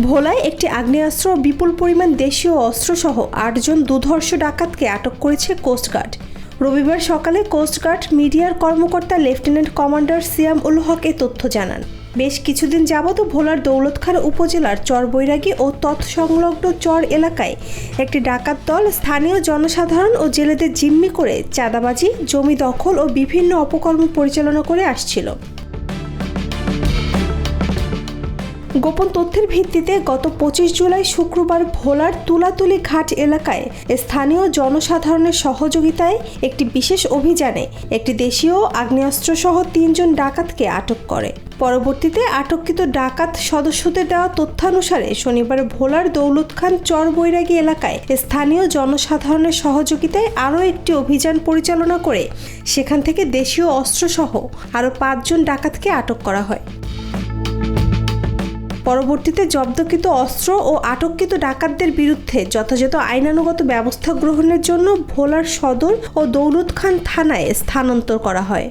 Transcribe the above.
ভোলায় একটি আগ্নেয়াস্ত্র বিপুল পরিমাণ দেশীয় অস্ত্রসহ আটজন দুধর্ষ ডাকাতকে আটক করেছে কোস্টগার্ড রবিবার সকালে কোস্টগার্ড মিডিয়ার কর্মকর্তা লেফটেন্যান্ট কমান্ডার সিয়াম উল হক এ তথ্য জানান। বেশ কিছুদিন যাবৎ ভোলার দৌলতখার উপজেলার চর বৈরাগী ও তৎসংলগ্ন চর এলাকায় একটি ডাকাত দল স্থানীয় জনসাধারণ ও জেলেদের জিম্মি করে চাঁদাবাজি, জমি দখল ও বিভিন্ন অপকর্ম পরিচালনা করে আসছিল। গোপন তথ্যের ভিত্তিতে গত পঁচিশ জুলাই শুক্রবার ভোলার তুলাতুলি ঘাট এলাকায় স্থানীয় জনসাধারণের সহযোগিতায় একটি বিশেষ অভিযানে একটি দেশীয় আগ্নেয়াস্ত্র সহ তিনজন ডাকাতকে আটক করে। পরবর্তীতে আটককৃত ডাকাত সদস্যদের দেওয়া তথ্যানুসারে শনিবার ভোলার দৌলত খান চর বৈরাগী এলাকায় স্থানীয় জনসাধারণের সহযোগিতায় আরও একটি অভিযান পরিচালনা করে সেখান থেকে দেশীয় অস্ত্রসহ আরও পাঁচজন ডাকাতকে আটক করা হয়। পরবর্তীতে জব্দকৃত অস্ত্র ও আটককৃত ডাকাতদের বিরুদ্ধে যথাযথ আইনানুগত ব্যবস্থা গ্রহণের জন্য ভোলার সদর ও দৌলত খান থানায় স্থানান্তর করা হয়।